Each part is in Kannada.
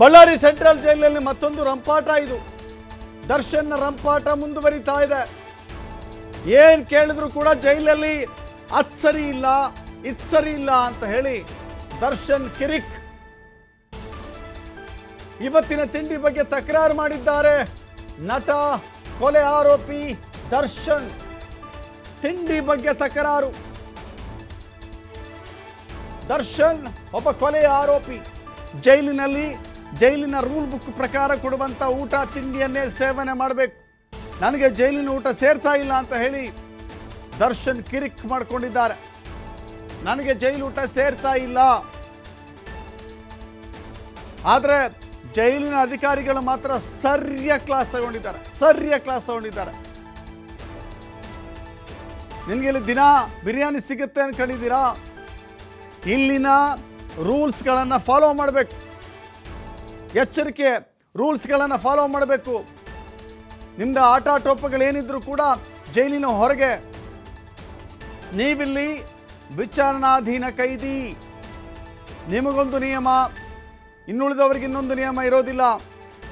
ಬಳ್ಳಾರಿ ಸೆಂಟ್ರಲ್ ಜೈಲಿನಲ್ಲಿ ಮತ್ತೊಂದು ರಂಪಾಟ ಇದು. ದರ್ಶನ್ ರಂಪಾಟ ಮುಂದುವರಿತಾ ಇದೆ. ಏನ್ ಕೇಳಿದ್ರು ಕೂಡ ಜೈಲಲ್ಲಿ ಅತ್ ಸರಿ ಇಲ್ಲ ಇತ್ ಸರಿ ಇಲ್ಲ ಅಂತ ಹೇಳಿ ದರ್ಶನ್ ಕಿರಿಕ್ ಇವತ್ತಿನ ತಿಂಡಿ ಬಗ್ಗೆ ತಕರಾರು ಮಾಡಿದ್ದಾರೆ. ನಟ, ಕೊಲೆ ಆರೋಪಿ ದರ್ಶನ್. ತಿಂಡಿ ಬಗ್ಗೆ ತಕರಾರು. ದರ್ಶನ್ ಒಬ್ಬ ಕೊಲೆಯ ಆರೋಪಿ. ಜೈಲಿನಲ್ಲಿ ಜೈಲಿನ ರೂಲ್ ಬುಕ್ ಪ್ರಕಾರ ಕೊಡುವಂಥ ಊಟ ತಿಂಡಿಯನ್ನೇ ಸೇವನೆ ಮಾಡಬೇಕು. ನನಗೆ ಜೈಲಿನ ಊಟ ಸೇರ್ತಾ ಇಲ್ಲ ಅಂತ ಹೇಳಿ ದರ್ಶನ್ ಕಿರಿಕ್ ಮಾಡಿಕೊಂಡಿದ್ದಾರೆ. ನನಗೆ ಜೈಲು ಊಟ ಸೇರ್ತಾ ಇಲ್ಲ. ಆದರೆ ಜೈಲಿನ ಅಧಿಕಾರಿಗಳು ಮಾತ್ರ ಸರ್ಯ ಕ್ಲಾಸ್ ತಗೊಂಡಿದ್ದಾರೆ. ಸರ್ಯ ಕ್ಲಾಸ್ ತಗೊಂಡಿದ್ದಾರೆ. ನಿನಗೆ ಇಲ್ಲಿ ದಿನ ಬಿರಿಯಾನಿ ಸಿಗುತ್ತೆ ಅನ್ಕೊಂಡಿದ್ದೀರಾ? ಇಲ್ಲಿನ ರೂಲ್ಸ್ಗಳನ್ನು ಫಾಲೋ ಮಾಡಬೇಕು. ಎಚ್ಚರಿಕೆ ರೂಲ್ಸ್ಗಳನ್ನು ಫಾಲೋ ಮಾಡಬೇಕು. ನಿಮ್ಮದು ಆಟ ಟೋಪಗಳೇನಿದ್ರು ಕೂಡ ಜೈಲಿನ ಹೊರಗೆ. ನೀವಿಲ್ಲಿ ವಿಚಾರಣಾಧೀನ ಕೈದಿ. ನಿಮಗೊಂದು ನಿಯಮ, ಇನ್ನುಳಿದವರಿಗೆ ಇನ್ನೊಂದು ನಿಯಮ ಇರೋದಿಲ್ಲ.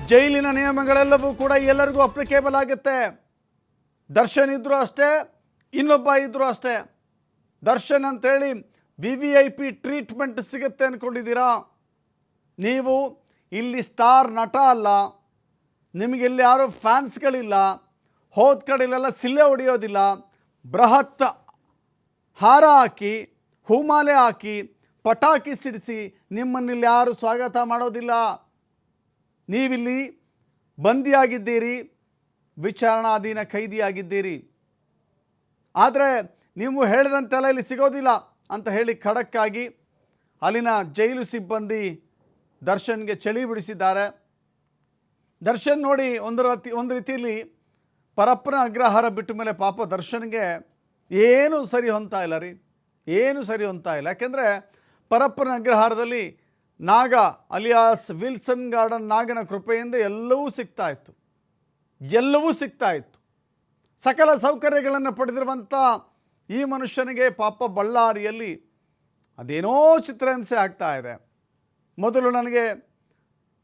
ಜೈಲಿನ ನಿಯಮಗಳೆಲ್ಲವೂ ಕೂಡ ಎಲ್ಲರಿಗೂ ಅಪ್ಲಿಕೇಬಲ್ ಆಗುತ್ತೆ. ದರ್ಶನ್ ಇದ್ದರೂ ಅಷ್ಟೇ, ಇನ್ನೊಬ್ಬ ಇದ್ದರೂ ಅಷ್ಟೇ. ದರ್ಶನ್ ಅಂತೇಳಿ V V I P treatment ಸಿಗುತ್ತೆ ಅಂದ್ಕೊಂಡಿದ್ದೀರಾ ನೀವು ಇಲ್ಲಿ ಸ್ಟಾರ್ ನಟ ಅಲ್ಲ. ನಿಮಗೆ ಇಲ್ಲಿ ಯಾರು ಫ್ಯಾನ್ಸ್ಗಳಿಲ್ಲ ಹೋದ ಕಡೆಲೆಲ್ಲ ಸಿಲ್ಲೆ ಹೊಡೆಯೋದಿಲ್ಲ. ಬೃಹತ್ ಹಾರ ಹಾಕಿ, ಹೂಮಾಲೆ ಹಾಕಿ, ಪಟಾಕಿ ಸಿಡಿಸಿ ನಿಮ್ಮನ್ನಿಲ್ಲಿ ಯಾರು ಸ್ವಾಗತ ಮಾಡೋದಿಲ್ಲ. ನೀವಿಲ್ಲಿ ಬಂದಿಯಾಗಿದ್ದೀರಿ. ವಿಚಾರಣಾಧೀನ ಖೈದಿಯಾಗಿದ್ದೀರಿ. ಆದರೆ ನೀವು ಹೇಳಿದಂತೆಲ್ಲ ಇಲ್ಲಿ ಸಿಗೋದಿಲ್ಲ. ಅಂತ ಹೇಳಿ ಖಡಕ್ಕಾಗಿ ಅಲ್ಲಿನ ಜೈಲು ಸಿಬ್ಬಂದಿ ದರ್ಶನ್ಗೆ ಚಳಿ ಬಿಡಿಸಿದ್ದಾರೆ. ದರ್ಶನ್ ನೋಡಿ ಒಂದು ರೀತಿ ಒಂದು ರೀತಿಯಲ್ಲಿ ಪರಪ್ಪನ ಅಗ್ರಹಾರ ಬಿಟ್ಟ ಮೇಲೆ ಪಾಪ ದರ್ಶನ್ಗೆ ಏನೂ ಸರಿ ಹೊಂತಾ ಇಲ್ಲ ರೀ. ಏನು ಸರಿ ಹೊಂತಾ ಇಲ್ಲ. ಯಾಕೆಂದರೆ ಪರಪ್ಪನ ಅಗ್ರಹಾರದಲ್ಲಿ ನಾಗ ಅಲಿಯಾಸ್ ವಿಲ್ಸನ್ ಗಾರ್ಡನ್ ನಾಗನ ಕೃಪೆಯಿಂದ ಎಲ್ಲವೂ ಸಿಗ್ತಾ ಇತ್ತು. ಎಲ್ಲವೂ ಸಿಗ್ತಾ ಇತ್ತು. ಸಕಲ ಸೌಕರ್ಯಗಳನ್ನು ಪಡೆದಿರುವಂಥ ಈ ಮನುಷ್ಯನಿಗೆ ಪಾಪ ಬಳ್ಳಾರಿಯಲ್ಲಿ ಅದೇನೋ ಚಿತ್ರಹಿಂಸೆ ಆಗ್ತಾ ಇದೆ. ಮೊದಲು ನನಗೆ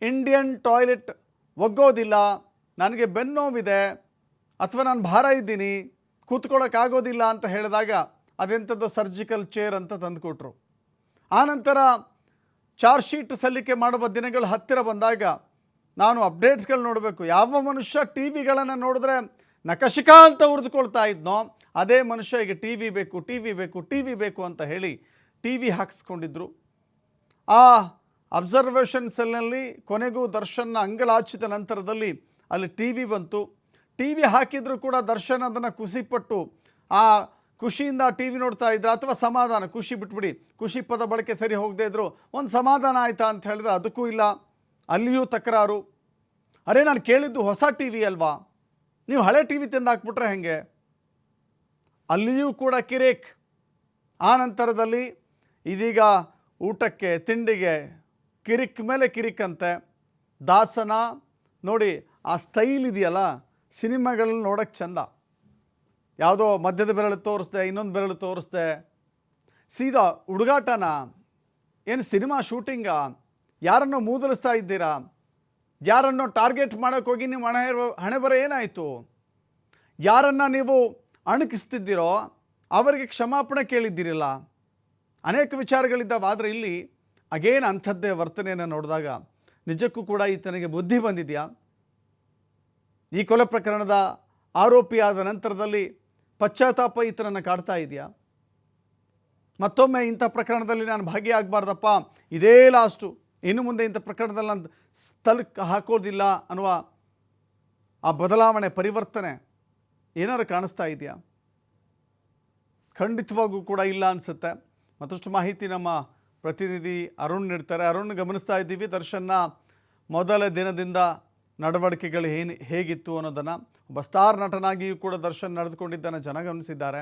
ಇಂಡಿಯನ್ ಟಾಯ್ಲೆಟ್ ಒಗ್ಗೋದಿಲ್ಲ, ನನಗೆ ಬೆನ್ನೋವಿದೆ, ಅಥವಾ ನಾನು ಭಾರ ಇದ್ದೀನಿ ಕೂತ್ಕೊಳ್ಳೋಕ್ಕಾಗೋದಿಲ್ಲ ಅಂತ ಹೇಳಿದಾಗ ಅದೆಂಥದ್ದು ಸರ್ಜಿಕಲ್ ಚೇರ್ ಅಂತ ತಂದುಕೊಟ್ರು. ಆನಂತರ ಚಾರ್ಜ್ ಶೀಟ್ ಸಲ್ಲಿಕೆ ಮಾಡುವ ದಿನಗಳು ಹತ್ತಿರ ಬಂದಾಗ ನಾನು ಅಪ್ಡೇಟ್ಸ್ಗಳು ನೋಡಬೇಕು. ಯಾವ ಮನುಷ್ಯ ಟಿ ವಿಗಳನ್ನು ನೋಡಿದ್ರೆ ನಕಶಿಕಾ ಅಂತ ಉರಿದುಕೊಳ್ತಾ ಇದ್ನೋ ಅದೇ ಮನುಷ್ಯ ಈಗ ಟಿ ವಿ ಬೇಕು, ಟಿ ವಿ ಬೇಕು, ಟಿ ವಿ ಬೇಕು ಅಂತ ಹೇಳಿ ಟಿ ವಿ ಹಾಕಿಸ್ಕೊಂಡಿದ್ರು. ಆ ಅಬ್ಸರ್ವೇಷನ್ ಸೆಲ್ನಲ್ಲಿ ಕೊನೆಗೂ ದರ್ಶನ್ನ ಅಂಗಲಾಚಿದ ನಂತರದಲ್ಲಿ ಅಲ್ಲಿ ಟಿ ವಿ ಬಂತು. ಟಿ ವಿ ಹಾಕಿದರೂ ಕೂಡ ದರ್ಶನ್ ಅದನ್ನು ಖುಷಿಪಟ್ಟು ಆ ಖುಷಿಯಿಂದ ಟಿ ವಿ ನೋಡ್ತಾ ಇದ್ರು ಅಥವಾ ಸಮಾಧಾನ, ಖುಷಿ ಬಿಟ್ಬಿಡಿ, ಖುಷಿ ಪದ ಬಳಕೆ ಸರಿ ಹೋಗದೇ ಇದ್ರು, ಒಂದು ಸಮಾಧಾನ ಆಯಿತಾ ಅಂತ ಹೇಳಿದ್ರೆ ಅದಕ್ಕೂ ಇಲ್ಲ. ಅಲ್ಲಿಯೂ ತಕರಾರು. ಅರೆ ನಾನು ಕೇಳಿದ್ದು ಹೊಸ ಟಿ ವಿ ಅಲ್ವಾ? ನೀವು ಹಳೆ ಟಿ ವಿ ತಂದು ಹಾಕ್ಬಿಟ್ರೆ ಹೆಂಗೆ? ಅಲ್ಲಿಯೂ ಕೂಡ ಕಿರೇಕ್. ಆ ನಂತರದಲ್ಲಿ ಇದೀಗ ಊಟಕ್ಕೆ, ತಿಂಡಿಗೆ ಕಿರಿಕ್ ಮೇಲೆ ಕಿರಿಕ್ ಅಂತೆ ದಾಸನ, ನೋಡಿ ಆ ಸ್ಟೈಲ್ ಇದೆಯಲ್ಲ, ಸಿನಿಮಾಗಳಲ್ಲಿ ನೋಡೋಕ್ಕೆ ಚೆಂದ. ಯಾವುದೋ ಮಧ್ಯದ ಬೆರಳು ತೋರಿಸ್ದೆ, ಇನ್ನೊಂದು ಬೆರಳು ತೋರಿಸ್ದೆ. ಸೀದಾ ಹುಡುಗಾಟನ, ಏನು ಸಿನಿಮಾ ಶೂಟಿಂಗಾ, ಯಾರನ್ನು ಮೂದಲಿಸ್ತಾ ಇದ್ದೀರಾ? ಯಾರನ್ನು ಟಾರ್ಗೆಟ್ ಮಾಡೋಕ್ಕೋಗಿ ನಿಮ್ಮ ಹಣೆ ಹಣೆ ಬರ ಏನಾಯಿತು? ಯಾರನ್ನು ನೀವು ಅಣಕಿಸ್ತಿದ್ದೀರೋ, ಅವರಿಗೆ ಕ್ಷಮಾಪಣೆ ಕೇಳಿದ್ದೀರಲ್ಲ. ಅನೇಕ ವಿಚಾರಗಳಿದ್ದಾವೆ, ಆದರೆ ಇಲ್ಲಿ ಅಗೇನ್ ಅಂಥದ್ದೇ ವರ್ತನೆಯನ್ನು ನೋಡಿದಾಗ ನಿಜಕ್ಕೂ ಕೂಡ ಈತನಿಗೆ ಬುದ್ಧಿ ಬಂದಿದೆಯಾ? ಈ ಕೊಲೆ ಪ್ರಕರಣದ ಆರೋಪಿಯಾದ ನಂತರದಲ್ಲಿ ಪಶ್ಚಾತ್ತಾಪ ಈತನನ್ನು ಕಾಡ್ತಾ ಇದೆಯಾ? ಮತ್ತೊಮ್ಮೆ ಇಂಥ ಪ್ರಕರಣದಲ್ಲಿ ನಾನು ಭಾಗಿಯಾಗಬಾರ್ದಪ್ಪ, ಇದೇ ಲಾಸ್ಟು. ಇನ್ನು ಮುಂದೆ ಇಂಥ ಪ್ರಕರಣದಲ್ಲಿ ನಾನು ಸ್ಥಳಕ್ಕೆ ಹಾಕೋದಿಲ್ಲ ಅನ್ನುವ ಆ ಬದಲಾವಣೆ, ಪರಿವರ್ತನೆ. ಏನಾದ್ರು ಕಾಣಿಸ್ತಾ ಇದೆಯಾ? ಖಂಡಿತವಾಗೂ ಕೂಡ ಇಲ್ಲ ಅನಿಸುತ್ತೆ. ಮತ್ತಷ್ಟು ಮಾಹಿತಿ ನಮ್ಮ ಪ್ರತಿನಿಧಿ ಅರುಣ್ ನೀಡ್ತಾರೆ. ಅರುಣ್, ಗಮನಿಸ್ತಾ ಇದ್ದೀವಿ, ದರ್ಶನ್ನ ಮೊದಲ ದಿನದಿಂದ ನಡವಳಿಕೆಗಳು ಏನು, ಹೇಗಿತ್ತು ಅನ್ನೋದನ್ನು. ಒಬ್ಬ ಸ್ಟಾರ್ ನಟನಾಗಿಯೂ ಕೂಡ ದರ್ಶನ್ ನಡೆದುಕೊಂಡಿದ್ದನ್ನು ಜನ ಗಮನಿಸಿದ್ದಾರೆ.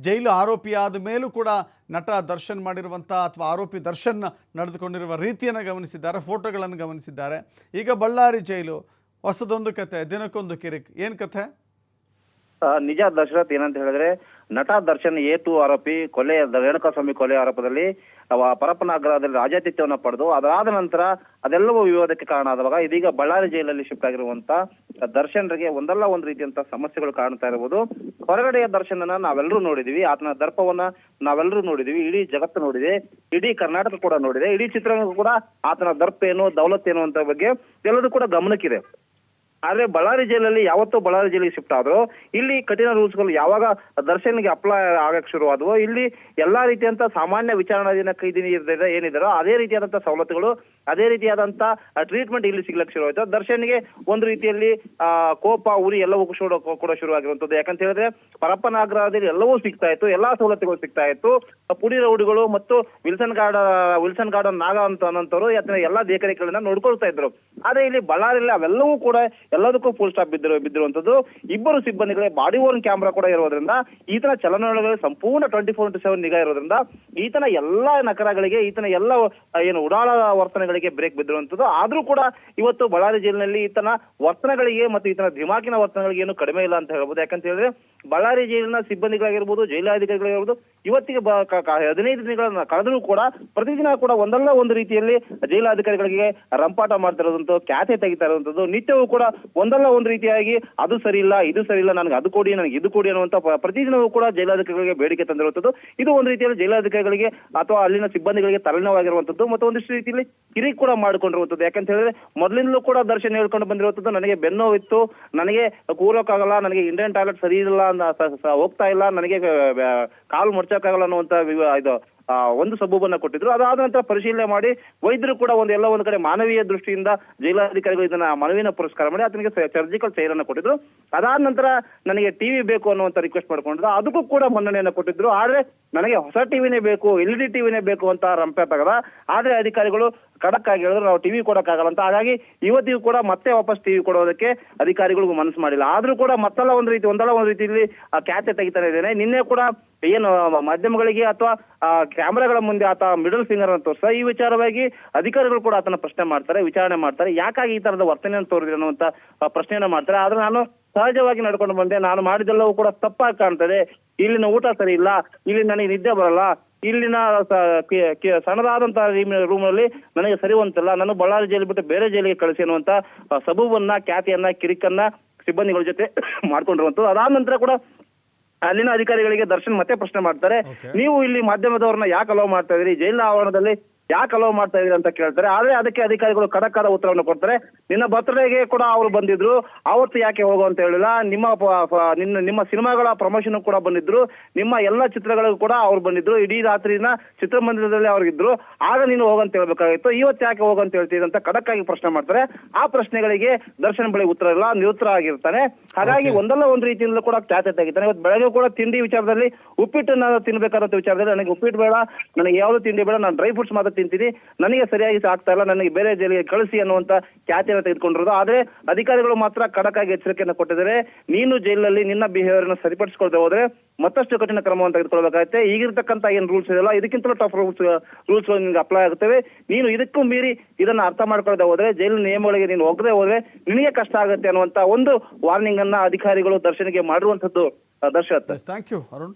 ಜೈಲು ಆರೋಪಿಯಾದ ಮೇಲೂ ಕೂಡ ನಟ ದರ್ಶನ್ ಮಾಡಿರುವಂಥ ಅಥವಾ ಆರೋಪಿ ದರ್ಶನ್ ನಡೆದುಕೊಂಡಿರುವ ರೀತಿಯನ್ನು ಗಮನಿಸಿದ್ದಾರೆ, ಫೋಟೋಗಳನ್ನು ಗಮನಿಸಿದ್ದಾರೆ. ಈಗ ಬಳ್ಳಾರಿ ಜೈಲು, ಹೊಸದೊಂದು ಕತೆ, ದಿನಕ್ಕೊಂದು ಕಿರಿಕ್. ಏನು ಕಥೆ? ನಿಜ ದಶರಥ್ ಏನಂತ ಹೇಳಿದ್ರೆ, ನಟ ದರ್ಶನ್ ಎ ಟು ಆರೋಪಿ, ಕೊಲೆ, ರೇಣುಕಾಸ್ವಾಮಿ ಕೊಲೆ ಆರೋಪದಲ್ಲಿ ಪರಪ್ಪನ ಅಗ್ರಹದಲ್ಲಿ ರಾಜ್ಯಾತಿಥ್ಯವನ್ನು ಪಡೆದು, ಅದಾದ ನಂತರ ಅದೆಲ್ಲವೂ ವಿವಾದಕ್ಕೆ ಕಾರಣ ಆದವಾಗ ಇದೀಗ ಬಳ್ಳಾರಿ ಜೈಲಲ್ಲಿ ಶಿಫ್ಟ್ ಆಗಿರುವಂತ ದರ್ಶನ್ರಿಗೆ ಒಂದಲ್ಲ ಒಂದು ರೀತಿಯಂತ ಸಮಸ್ಯೆಗಳು ಕಾಣ್ತಾ ಇರಬಹುದು ಹೊರಗಡೆಯ ದರ್ಶನನ ನಾವೆಲ್ಲರೂ ನೋಡಿದೀವಿ, ಆತನ ದರ್ಪವನ್ನ ನಾವೆಲ್ಲರೂ ನೋಡಿದೀವಿ, ಇಡೀ ಜಗತ್ತು ನೋಡಿದೆ, ಇಡೀ ಕರ್ನಾಟಕ ಕೂಡ ನೋಡಿದೆ, ಇಡೀ ಚಿತ್ರರಂಗ ಕೂಡ ಆತನ ದರ್ಪ ಏನು ದೌಲತ್ ಏನು ಅಂತ ಬಗ್ಗೆ ಎಲ್ಲರೂ ಕೂಡ ಗಮನಕ್ಕಿದೆ. ಆದ್ರೆ ಬಳ್ಳಾರಿ ಜೈಲಲ್ಲಿ ಯಾವತ್ತೂ ಬಳ್ಳಾರಿ ಜೈಲಿಗೆ ಶಿಫ್ಟ್ ಆದ್ರು. ಇಲ್ಲಿ ಕಠಿಣ ರೂಲ್ಸ್ಗಳು ಯಾವಾಗ ದರ್ಶನ್ಗೆ ಅಪ್ಲೈ ಆಗಕ್ ಶುರು ಆದವು ಇಲ್ಲಿ ಎಲ್ಲಾ ರೀತಿಯಂತ ಸಾಮಾನ್ಯ ವಿಚಾರಣಾಧೀನ ಕೈದಿ ಇರ್ದಿದೆ ಏನಿದಾರೋ ಅದೇ ರೀತಿಯಾದಂತಹ ಸವಲತ್ತುಗಳು ಅದೇ ರೀತಿಯಾದಂತ ಟ್ರೀಟ್ಮೆಂಟ್ ಇಲ್ಲಿ ಸಿಗ್ಲಕ್ಕೆ ಶುರು ಆಯ್ತು. ದರ್ಶನ್ಗೆ ಒಂದು ರೀತಿಯಲ್ಲಿ ಕೋಪ, ಉರಿ ಎಲ್ಲವೂ ಕೂಡ ಶುರು ಆಗಿರುವಂತದ್ದು ಯಾಕಂತ ಹೇಳಿದ್ರೆ ಪರಪ್ಪನಾಗ್ರಹದಲ್ಲಿ ಎಲ್ಲವೂ ಸಿಗ್ತಾ ಇತ್ತು. ಎಲ್ಲಾ ಸವಲತ್ತುಗಳು ಸಿಗ್ತಾ ಇತ್ತು. ಪುಡಿ ರೌಡಿಗಳು ಮತ್ತು ವಿಲ್ಸನ್ ಗಾರ್ಡ್ ವಿಲ್ಸನ್ ಗಾರ್ಡನ್ ನಾಗ ಅಂತ ಅನ್ನೋಂಥವ್ರು ಯಾಕಂದ್ರೆ ಎಲ್ಲಾ ದೇಖರೇಖೆಗಳನ್ನ ನೋಡ್ಕೊಳ್ತಾ ಇದ್ರು. ಆದ್ರೆ ಇಲ್ಲಿ ಬಳ್ಳಾರಿಯಲ್ಲಿ ಅವೆಲ್ಲವೂ ಕೂಡ ಎಲ್ಲದಕ್ಕೂ ಫುಲ್ ಸ್ಟಾಪ್ ಬಿದ್ದಿರು ಬಿದ್ದಿರುವಂತದ್ದು ಇಬ್ಬರು ಸಿಬ್ಬಂದಿಗಳೇ ಬಾಡಿ ಓನ್ ಕ್ಯಾಮ್ರಾ ಕೂಡ ಇರೋದ್ರಿಂದ, ಈತನ ಚಲನವಲನಗಳು ಸಂಪೂರ್ಣ ಟ್ವೆಂಟಿ ಫೋರ್ ಇಂಟು ಸೆವೆನ್ ನಿಗಾ ಇರೋದ್ರಿಂದ, ಈತನ ಎಲ್ಲಾ ನಕರಗಳಿಗೆ ಈತನ ಎಲ್ಲ ಏನು ಉಡಾಳ ವರ್ತನೆಗಳಿಗೆ ಬ್ರೇಕ್ ಬಿದ್ದಿರುವಂತದ್ದು. ಆದ್ರೂ ಕೂಡ ಇವತ್ತು ಬಳ್ಳಾರಿ ಜೈಲಿನಲ್ಲಿ ಈತನ ವರ್ತನೆಗಳಿಗೆ ಮತ್ತು ಈತನ ಧಿಮಾಕಿನ ವರ್ತನೆಗಳಿಗೆ ಏನು ಕಡಿಮೆ ಇಲ್ಲ ಅಂತ ಹೇಳ್ಬೋದು. ಯಾಕಂತ ಹೇಳಿದ್ರೆ ಬಳ್ಳಾರಿ ಜೈಲಿನ ಸಿಬ್ಬಂದಿಗಳಾಗಿರ್ಬೋದು, ಜೈಲಾಧಿಕಾರಿಗಳಾಗಿರ್ಬೋದು, ಇವತ್ತಿಗೆ ಹದಿನೈದು ದಿನಗಳ ಕಳೆದರೂ ಕೂಡ ಪ್ರತಿದಿನ ಕೂಡ ಒಂದಲ್ಲ ಒಂದು ರೀತಿಯಲ್ಲಿ ಜೈಲಾಧಿಕಾರಿಗಳಿಗೆ ರಂಪಾಟ ಮಾಡ್ತಿರೋದಂತೂ ಖ್ಯಾತೆ ತೆಗಿತಾ ಇರುವಂತದ್ದು, ನಿತ್ಯವೂ ಕೂಡ ಒಂದಲ್ಲ ಒಂದು ರೀತಿಯಾಗಿ ಅದು ಸರಿ ಇಲ್ಲ, ಇದು ಸರಿ ಇಲ್ಲ, ನನಗೆ ಅದು ಕೊಡಿ, ನನಗೆ ಇದು ಕೊಡಿ ಅನ್ನುವಂತ ಪ್ರತಿದಿನವೂ ಕೂಡ ಜೈಲಾಧಿಕಾರಿಗಳಿಗೆ ಬೇಡಿಕೆ ತಂದಿರುವಂತದ್ದು. ಇದು ಒಂದು ರೀತಿಯಲ್ಲಿ ಜೈಲಾಧಿಕಾರಿಗಳಿಗೆ ಅಥವಾ ಅಲ್ಲಿನ ಸಿಬ್ಬಂದಿಗಳಿಗೆ ತಲೆನೋವಾಗಿರುವಂತದ್ದು ಮತ್ತು ಒಂದಿಷ್ಟು ರೀತಿಯಲ್ಲಿ ಕಿರಿಕ್ ಕೂಡ ಮಾಡಿಕೊಂಡಿರುವಂತದ್ದು ಯಾಕಂತ ಹೇಳಿದ್ರೆ ಮೊದಲಿಂದಲೂ ಕೂಡ ದರ್ಶನ ಹೇಳ್ಕೊಂಡು ಬಂದಿರುವಂತದ್ದು ನನಗೆ ಬೆನ್ನೋವಿತ್ತು, ನನಗೆ ಕೂರೋಕ್ಕಾಗಲ್ಲ, ನನಗೆ ಇಂಡಿಯನ್ ಟಾಯ್ಲೆಟ್ ಸರಿ ಇಲ್ಲ ಹೋಗ್ತಾ ಇಲ್ಲ, ನನಗೆ ಕಾಲು ಮುಡ್ಚಕ್ಕಾಗಲ್ಲ ಅನ್ನುವಂತ ಇದು ಒಂದು ಸಬೂಬನ್ನ ಕೊಟ್ಟಿದ್ರು. ಅದಾದ ನಂತರ ಪರಿಶೀಲನೆ ಮಾಡಿ, ವೈದ್ಯರು ಕೂಡ ಒಂದು ಎಲ್ಲ ಒಂದು ಕಡೆ ಮಾನವೀಯ ದೃಷ್ಟಿಯಿಂದ ಜೈಲಾಧಿಕಾರಿಗಳು ಇದನ್ನ ಮನವಿನ ಪುರಸ್ಕಾರ ಮಾಡಿ ಅದನಿಗೆ ಸರ್ಜಿಕಲ್ ಚೈರ್ ಅನ್ನ ಕೊಟ್ಟಿದ್ರು. ಅದಾದ ನಂತರ ನನಗೆ ಟಿವಿ ಬೇಕು ಅನ್ನುವಂತ ರಿಕ್ವೆಸ್ಟ್ ಮಾಡ್ಕೊಂಡಿದ್ರು. ಅದಕ್ಕೂ ಕೂಡ ಮನ್ನಣೆಯನ್ನು ಕೊಟ್ಟಿದ್ರು. ಆದ್ರೆ ನನಗೆ ಹೊಸ ಟಿವಿನೇ ಬೇಕು ಎಲ್ ಡಿ ಟಿವಿನೇ ಬೇಕು ಅಂತ ರಂಪೆ ತಗದ. ಆದ್ರೆ ಅಧಿಕಾರಿಗಳು ಖಡಕ್ ಆಗಿ ಹೇಳಿದ್ರೆ ನಾವು ಟಿವಿ ಕೊಡಕ್ಕಾಗಲ್ಲ ಅಂತ. ಹಾಗಾಗಿ ಇವತ್ತಿಗೂ ಕೂಡ ಮತ್ತೆ ವಾಪಸ್ ಟಿವಿ ಕೊಡೋದಕ್ಕೆ ಅಧಿಕಾರಿಗಳಿಗೂ ಮನಸ್ಸು ಮಾಡಿಲ್ಲ. ಆದ್ರೂ ಕೂಡ ಮತ್ತಲ್ಲ ಒಂದು ರೀತಿ, ಒಂದಲ್ಲ ಒಂದು ರೀತಿಯಲ್ಲಿ ಖ್ಯಾತೆ ತೆಗಿತಾನೆ ಇದ್ದೇನೆ. ನಿನ್ನೆ ಕೂಡ ಏನು ಮಾಧ್ಯಮಗಳಿಗೆ ಅಥವಾ ಕ್ಯಾಮೆರಾಗಳ ಮುಂದೆ ಆತ ಮಿಡಲ್ ಫಿಂಗರ್ ಅನ್ನು ತೋರಿಸ ಈ ವಿಚಾರವಾಗಿ ಅಧಿಕಾರಿಗಳು ಕೂಡ ಆತನ ಪ್ರಶ್ನೆ ಮಾಡ್ತಾರೆ, ವಿಚಾರಣೆ ಮಾಡ್ತಾರೆ. ಯಾಕಾಗಿ ಈ ತರದ ವರ್ತನೆಯನ್ನು ತೋರಿದ್ರು ಅನ್ನುವಂತ ಪ್ರಶ್ನೆಯನ್ನ ಮಾಡ್ತಾರೆ. ಆದ್ರೆ ನಾನು ಸಹಜವಾಗಿ ನಡ್ಕೊಂಡು ಬಂದೆ. ನಾನು ಮಾಡಿದೆಲ್ಲವೂ ಕೂಡ ತಪ್ಪಾಗಿ ಕಾಣ್ತದೆ. ಇಲ್ಲಿನ ಊಟ ಸರಿ ಇಲ್ಲ. ಇಲ್ಲಿ ನನಗೆ ನಿದ್ದೆ ಬರಲ್ಲ. ಇಲ್ಲಿನ ಸಣ್ಣದಾದಂತಹ ರೂಮ್ನಲ್ಲಿ ನನಗೆ ಸರಿ ಹೊಂತಿಲ್ಲ ನಾನು ಬಳ್ಳಾರಿ ಜೈಲು ಬಿಟ್ಟು ಬೇರೆ ಜೈಲಿಗೆ ಕಳಿಸಿ ಅನ್ನುವಂತ ಸಬುವನ್ನ ಸಬೂಬನ್ನ ಖ್ಯಾತಿಯನ್ನ ಕಿರಿಕನ್ನ ಸಿಬ್ಬಂದಿಗಳ ಜೊತೆ ಮಾಡ್ಕೊಂಡಿರುವಂತದ್ದು. ಅದಾದ ನಂತರ ಕೂಡ ಅಲ್ಲಿನ ಅಧಿಕಾರಿಗಳಿಗೆ ದರ್ಶನ್ ಮತ್ತೆ ಪ್ರಶ್ನೆ ಮಾಡ್ತಾರೆ. ನೀವು ಇಲ್ಲಿ ಮಾಧ್ಯಮದವ್ರನ್ನ ಯಾಕೆ ಅಲೋ ಮಾಡ್ತಾ ಇದ್ರಿ ಜೈಲಿನ ಆವರಣದಲ್ಲಿ ಯಾಕೆ ಅಲೋ ಮಾಡ್ತಾ ಇದ್ದೀರಿ ಅಂತ ಕೇಳ್ತಾರೆ. ಆದ್ರೆ ಅದಕ್ಕೆ ಅಧಿಕಾರಿಗಳು ಖಡಕ್ ಆದ ಉತ್ತರವನ್ನು ಕೊಡ್ತಾರೆ. ನಿನ್ನ ಬರ್ತ್ಡೇಗೆ ಕೂಡ ಅವರು ಬಂದಿದ್ರು. ಅವತ್ತು ಯಾಕೆ ಹೋಗು ಅಂತ ಹೇಳಿಲ್ಲ. ನಿಮ್ಮ ನಿನ್ನ ನಿಮ್ಮ ಸಿನಿಮಾಗಳ ಪ್ರಮೋಷನ್ ಕೂಡ ಬಂದಿದ್ರು. ನಿಮ್ಮ ಎಲ್ಲ ಚಿತ್ರಗಳಿಗೂ ಕೂಡ ಅವ್ರು ಬಂದಿದ್ರು. ಇಡೀ ರಾತ್ರಿನ ಚಿತ್ರಮಂದಿರದಲ್ಲಿ ಅವ್ರಿಗಿದ್ರು ಆಗ ನೀನು ಹೋಗಂತ ಹೇಳ್ಬೇಕಾಗಿತ್ತು. ಇವತ್ತು ಯಾಕೆ ಹೋಗಂತ ಹೇಳ್ತೀರಿ ಅಂತ ಖಡಕ್ ಆಗಿ ಪ್ರಶ್ನೆ ಮಾಡ್ತಾರೆ. ಆ ಪ್ರಶ್ನೆಗಳಿಗೆ ದರ್ಶನ್ ಬಳಿ ಉತ್ತರ ಇಲ್ಲ. ನಿರುತ್ತರ ಆಗಿರ್ತಾನೆ. ಹಾಗಾಗಿ ಒಂದಲ್ಲ ಒಂದು ರೀತಿಯಿಂದಲೂ ಕೂಡ ಖ್ಯಾತೆ ತೆಗಿತಾನೆ ಇವತ್ತು ಬೆಳಗ್ಗೆ ಕೂಡ ತಿಂಡಿ ವಿಚಾರದಲ್ಲಿ ಉಪ್ಪಿಟ್ಟು ನಾನು ತಿನ್ಬೇಕಾದಂತ ವಿಚಾರದಲ್ಲಿ ನನಗೆ ಉಪ್ಪಿಟ್ಟು ಬೇಡ. ನನಗೆ ಯಾವುದು ತಿಂಡಿ ಬೇಡ. ನಾನು ಡ್ರೈ ಫ್ರೂಟ್ಸ್ ಮಾತ್ರ ತಿಂತೀನಿ ನನಗೆ ಸರಿಯಾಗಿ ಆಗ್ತಾ ಇಲ್ಲ, ನನಗೆ ಬೇರೆ ಜೈಲಿಗೆ ಕಳಿಸಿ ಅನ್ನುವಂತ ಖ್ಯಾತಿಯನ್ನು ತೆಗೆದುಕೊಂಡಿರೋದು. ಆದ್ರೆ ಅಧಿಕಾರಿಗಳು ಮಾತ್ರ ಖಡಕ್ ಆಗಿ ಎಚ್ಚರಿಕೆಯನ್ನು ಕೊಟ್ಟಿದ್ದಾರೆ. ನೀನು ಜೈಲಿನಲ್ಲಿ ನಿನ್ನ ಬಿಹೇವಿಯರ್ ಅನ್ನು ಸರಿಪಡಿಸಿಕೊಳ್ತಾ ಹೋದ್ರೆ ಮತ್ತಷ್ಟು ಕಠಿಣ ಕ್ರಮವನ್ನು ತೆಗೆದುಕೊಳ್ಬೇಕಾಗುತ್ತೆ. ಈಗಿರ್ತಕ್ಕಂಥ ಏನು ರೂಲ್ಸ್ ಇದೆಯಲ್ಲ, ಇದಕ್ಕಿಂತಲೂ ಟಫ್ ರೂಲ್ಸ್ ರೂಲ್ಸ್ ನಿನ್ಗೆ ಅಪ್ಲೈ ಆಗುತ್ತವೆ ನೀನು ಇದಕ್ಕೂ ಮೀರಿ ಇದನ್ನ ಅರ್ಥ ಮಾಡ್ಕೊಳ್ಳದೆ ಹೋದ್ರೆ, ಜೈಲಿನ ನಿಯಮಗಳಿಗೆ ನೀನು ಒಗ್ಗದೆ ಹೋದ್ರೆ ನಿನಗೆ ಕಷ್ಟ ಆಗುತ್ತೆ ಅನ್ನುವಂತ ಒಂದು ವಾರ್ನಿಂಗ್ ಅನ್ನ ಅಧಿಕಾರಿಗಳು ದರ್ಶನಿಗೆ ಮಾಡಿರುವಂತದ್ದು ದರ್ಶತ್ ಥ್ಯಾಂಕ್ ಯು ಅರುಣ್